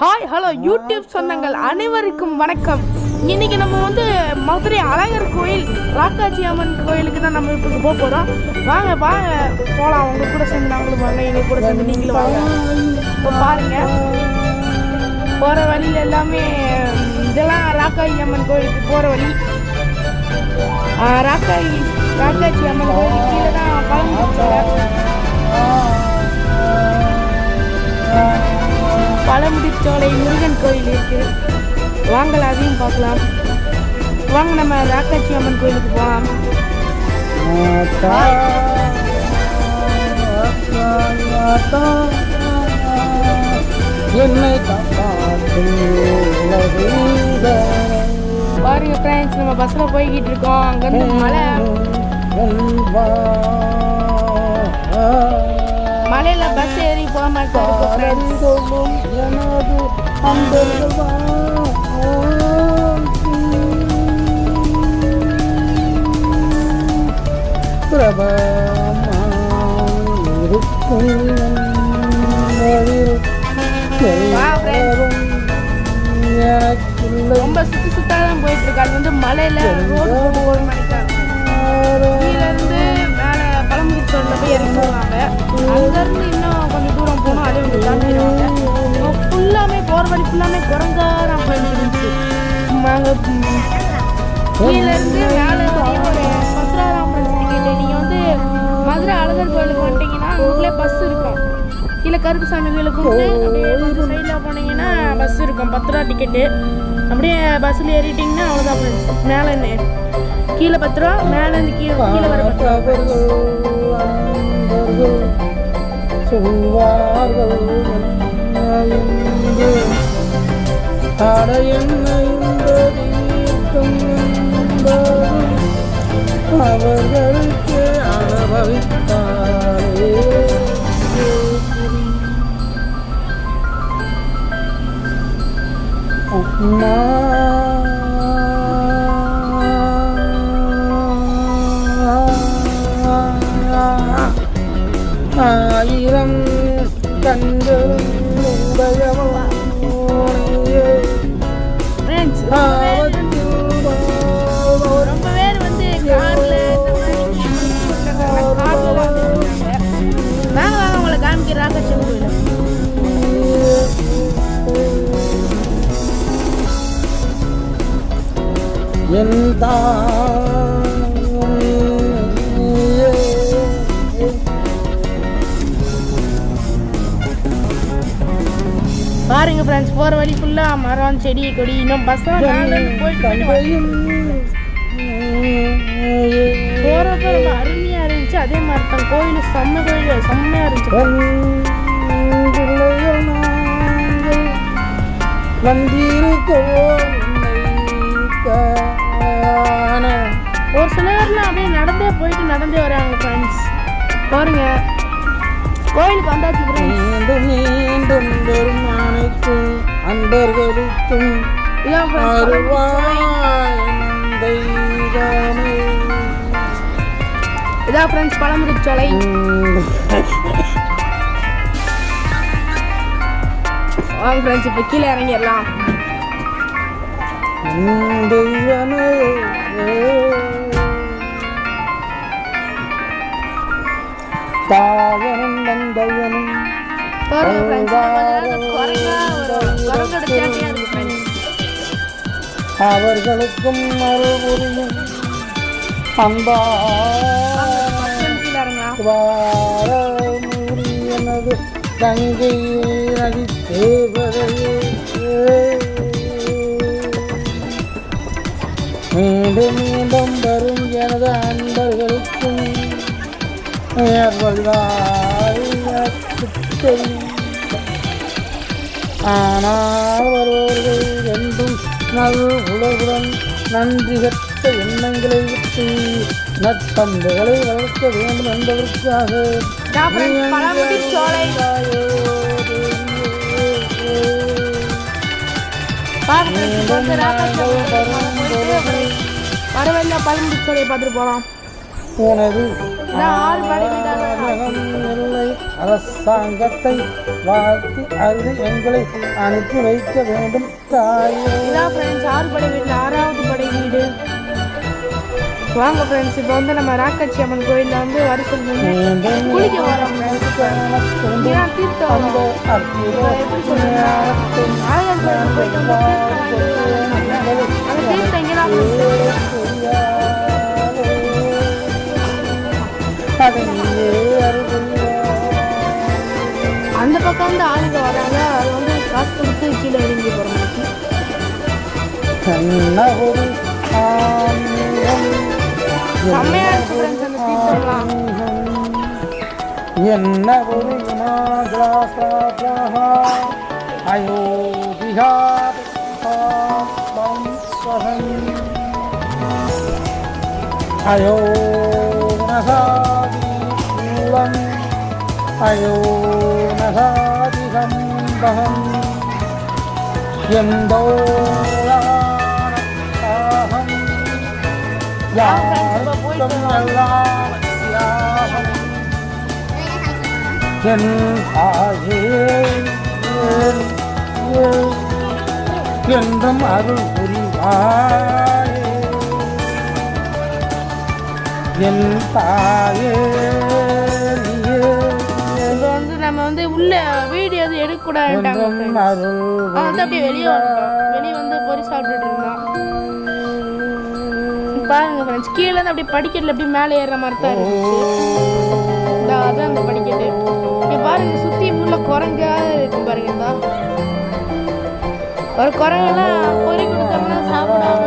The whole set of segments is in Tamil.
ஹாய் ஹலோ யூடியூப் சொந்தங்கள் அனைவருக்கும் வணக்கம். இன்னைக்கு நம்ம வந்து மதுரை அழகர் கோயில் ராக்காச்சி அம்மன் கோயிலுக்கு தான் நம்ம இப்போ போக போகிறோம் வாங்க வாங்க போகலாம் உங்க கூட சேர்ந்து நாங்களும் வாங்க எங்க கூட சேர்ந்து நீங்களும் வாங்க. இப்போ பாருங்க. போகிற வழியில் எல்லாமே இதெல்லாம் ராக்காச்சி அம்மன் கோயிலுக்கு போகிற வழி. ஆ, ராக்காயி ராக்காச்சி அம்மன் கோயில் கீழே தான் பழமுடிச்சோலை பழமுடிச்சோலை முருகன் கோயில் இருக்கு. வாங்கலாம் அதையும் பார்க்கலாம். வாங்க நம்ம ராக்காச்சி அம்மன் கோயிலுக்கு போகலாம் என்னை பாருங்க ஃப்ரெண்ட்ஸ் நம்ம பஸ்ஸில் போய்கிட்டு இருக்கோம். அங்கேருந்து மலை. வெல்வா. மலையில பஸ் ஏறி போக மாட்டோம் எனது அன்பர்கள் ரொம்ப சுற்றி சுத்தாதான் போயிட்டு இருக்கு. அது வந்து மலையில ரோடு போட்டு போக மாட்டேங்கிறாங்க கீழ இருந்து பழமுதிர்ச்சோரில் போய் இறங்கி போவாங்க அங்கேருந்து இன்னும் கொஞ்சம் தூரம் போகணும் அதே வந்து தாண்டிடுவாங்க ஃபுல்லாமே போகிற வழி ஃபுல்லாமே குரங்காரம் போயிட்டு இருந்துச்சு. நாங்கள் மேலே ஒரு பத்ராராம் டிக்கெட்டு நீங்கள் வந்து மதுரை அழகர் கோயிலுக்கு வந்துட்டீங்கன்னா உங்களே பஸ் இருக்கும். கீழே கருப்புசாமி கோயிலுக்கு வந்து அப்படியே கொஞ்சம் சைடில் போனீங்கன்னா பஸ் இருக்கும். பத்து ரூபா டிக்கெட்டு அப்படியே பஸ்ஸில் ஏறிட்டிங்கன்னா அவ்வளோதான் friends. மேலே என்ன கீழே பத்து ரூபா மேலேருந்து கீழே கீழே வர பத்து ரூபா. சொல்வார்கள். என்ன அவர்களுக்கு அனுபவித்தாரே. அம்மா பாருங்க ஃப்ரெண்ட்ஸ் போற வழி ஃபுல்லா மரம் செடி கொடி இன்னும் பஸ் போயிட்டு போயிட்டு வரோம். போறப்ப ரொம்ப அருமையா இருந்துச்சு. அதே மாதிரி தான் கோயில் செம்ம கோயில் செம்மையா இருந்துச்சு. வந்திருக்கோம். ஒரு சிலர்லாம் அப்படியே நடந்தே போயிட்டு நடந்தே வராங்க ஃப்ரெண்ட்ஸ் பாருங்க. கோயிலுக்கு வந்தாச்சு மீண்டும் மீண்டும் பெருமானுக்கும் அன்பர்களுக்கும் இதான் ஃப்ரெண்ட்ஸ் பழமுதிர்ச்சோலை வாங்க ஃப்ரெண்ட்ஸ் இப்போ கீழே இறங்கிடலாம். தெய்வமே இருக்கு ஃப்ரெண்ட்ஸ் அவர்களுக்கும் அருள் புரியும் அன்பா கீழே இறங்கலாம் வாரமுரியனது கங்கை நதி தேவதையே மீண்டும் மீண்டும் வரும் எனது அன்பர்களுக்கும் ஆனால் வருபவர்கள் என்றும் நல் உலகுடன் நன்றி கட்ட எண்ணங்களை விட்டு நற்பண்புகளை வளர்க்க வேண்டும் என்பதற்காக இதான் ஃப்ரெண்ட்ஸ் பழமுதிர்ச்சோலை பார்த்துட்டு போகலாம். ஆதரகம் இல்லை அரசாங்கத்தை வாழ்த்தி அருது எங்களை அனுப்பி வைக்க வேண்டும் தாயே. இதான் ஃப்ரெண்ட்ஸ் ஆறு படை வீட்டில் ஆறாவது படை வீடு. வாங்க ஃப்ரெண்ட்ஸ் இப்போ வந்து நம்ம ராக்காட்சி அம்மன் கோயிலில் வந்து மீண்டும் குளிக்க வரோம் தீர்த்தம். எப்படி சொல்லுங்க ஆயிரம் கோயில் போயிட்டு வந்து தீர்த்தம் காசு கொடுத்து கீழே இறங்கி போகிற மாதிரி செம்மையா இருக்கு ஃப்ரெண்ட்ஸ் அந்த தீர்த்தம்லாம் என்ன ஒரு அயோத்தியா அயோனசாதிலம் அயோனசாதிசம்பகம் எந்தோராகம் யாருக்கும் எல்லாம் யாகம் என் தாயே என் என் என்றும் அருள் புரிவாயே என் தாயே நீயே இப்போ வந்து நம்ம வந்து உள்ள வீடியோ எதுவும் எடுக்கக்கூடாதுட்டாங்க என்றும் அருள் அவன் வந்து அப்படியே வெளியே வெளியே வந்து பொறி சாப்பிட்டுட்டு இருந்தான். பாருங்க ஃப்ரெண்ட்ஸ் கீழே இருந்து அப்படியே படிக்கட்டில் அப்படியே மேலே ஏறுற மாதிரி தான் இருந்துச்சு. அதான் அந்த படிக்கட்டு. இங்க பாருங்க சுத்தி ஃபுல்லா குரங்கா இருக்கும் பாருங்க இந்தா. ஒரு குரங்கெல்லாம் பொறி கொடுத்தோம்னா சாப்பிடாம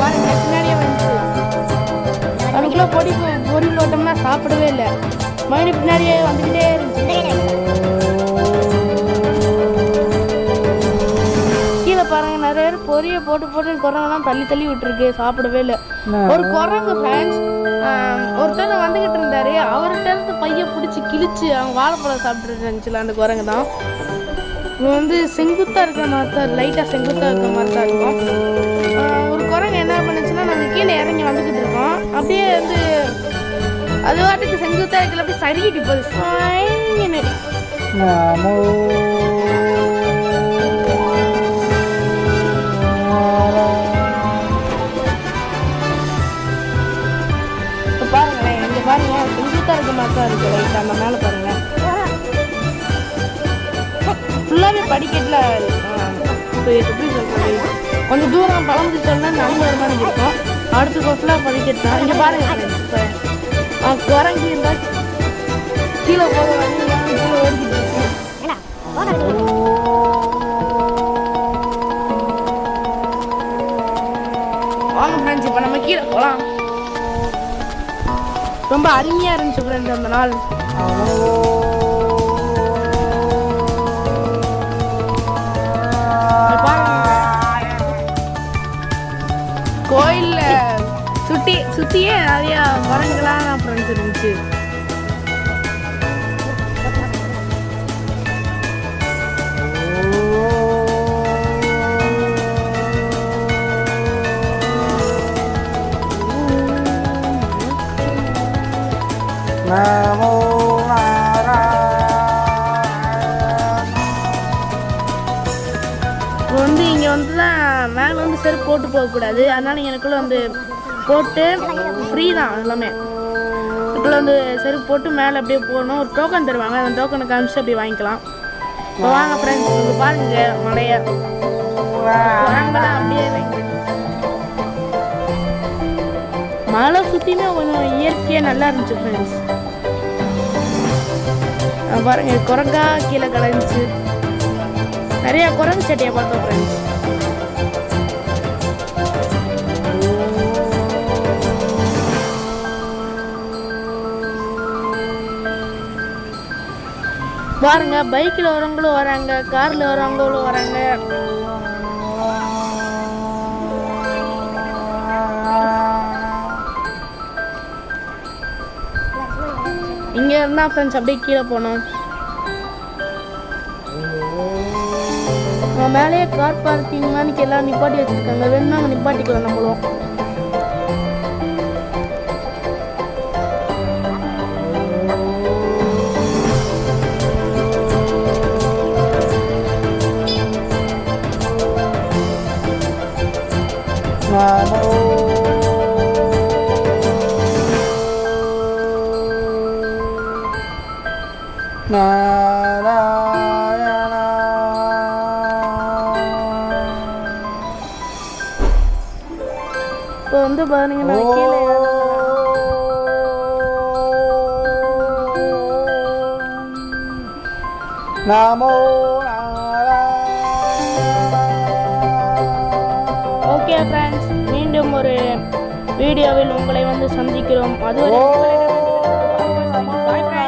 பாருங்க பின்னாடியே வந்துச்சு அதுக்குள்ள பொடி பொறி போட்டோம்னா சாப்பிடவே இல்லை. மறுபடியும் பின்னாடியே வந்துக்கிட்டே இருந்துச்சு. பொரிய போட்டு போட்டு குரங்கெல்லாம் தள்ளி தள்ளி விட்டுருக்கு சாப்பிடவே இல்லை. ஒரு குரங்கு ஃப்ரெண்ட்ஸ் ஒருத்தர் வந்துகிட்டு இருந்தாரு. அவர்கிட்ட இருந்து பைய பிடிச்சி கிழிச்சு அவங்க வாழைப்பழம் சாப்பிட்டுட்டு இருந்துச்சுல அந்த குரங்கு தான். இவன் வந்து செங்குத்தா இருக்கிற மாதிரி தான் லைட்டாக செங்குத்தா இருக்கிற மாதிரி தான் இருக்கும். ஒரு குரங்கு என்ன பண்ணுச்சுன்னா நாங்கள் கீழே இறங்கி வந்துக்கிட்டு இருக்கோம். அப்படியே வந்து அது வாட்டுக்கு செங்குத்தா இருக்கல அப்படியே சருகிட்டு போகுது. ஸ்வைன்னு. மாதிரி தான் இருக்கு. லைட்டாக அந்த மேலே பாருங்க. ஃபுல்லாகவே படிக்கட்டில் இப்போ எப்படி சொல்கிறது கொஞ்சம் தூரம் பழமுதி சொன்னால் நடந்து மாதிரி இருக்கும். அடுத்து ஃபுல்லாக படிக்கட்டு தான். இங்கே பாருங்க இப்போ குரங்கு இருந்தால் கீழே போக ஓடிக்கிட்டு வாங்க ஃப்ரெண்ட்ஸ் இப்போ நம்ம கீழே போகலாம் ரொம்ப அருமையாக இருந்துச்சு ஃப்ரெண்ட்ஸ் அந்த நாள். கோயிலில் சுற்றி கோயில்ல சுத்தி சுத்தியே நிறைய ஃப்ரெண்ட்ஸ் இருந்துச்சு. நமோ வந்து இங்கே வந்து தான் மேலே வந்து செருப்பு போட்டு போகக்கூடாது. அதனால எனக்குள்ள வந்து போட்டு ஃப்ரீ தான் எல்லாமே. இதுக்குள்ள வந்து செருப்பு போட்டு மேலே அப்படியே போகணும். ஒரு டோக்கன் தருவாங்க. அந்த டோக்கனை காமிச்சு அப்படியே வாங்கிக்கலாம். இப்போ வாங்க ஃப்ரெண்ட்ஸ் இங்கே பாருங்க மலைய. அப்படியே மலை சுற்றியுமே கொஞ்சம் இயற்கையாக நல்லா இருந்துச்சு ஃப்ரெண்ட்ஸ் பாருங்க குரங்கா கீழே கலைஞ்சிச்சு. நிறைய குரங்கு சட்டையை பார்த்தோம் ஃப்ரெண்ட்ஸ் பாருங்க பைக்கில் வரவங்களும் வராங்க காரில் வரவங்களும் வராங்க. இங்கே இருந்தால் ஃப்ரெண்ட்ஸ் அப்படியே கீழே போனோம் நம்ம மேலேயே கார் பார்க்கிங் மாதிரி எல்லாம் நிப்பாட்டி வச்சிருக்காங்க. வேணும்னா நம்ம நிப்பாட்டிக்கலாம் நம்மளும் Wow. நாராயணா இப்போ வந்து பாருங்கன்னா கீழே. நமோ ஓகே ஃப்ரெண்ட்ஸ் மீண்டும் ஒரு வீடியோவில் உங்களை வந்து சந்திக்கிறோம். அதுவரை உங்களிடம்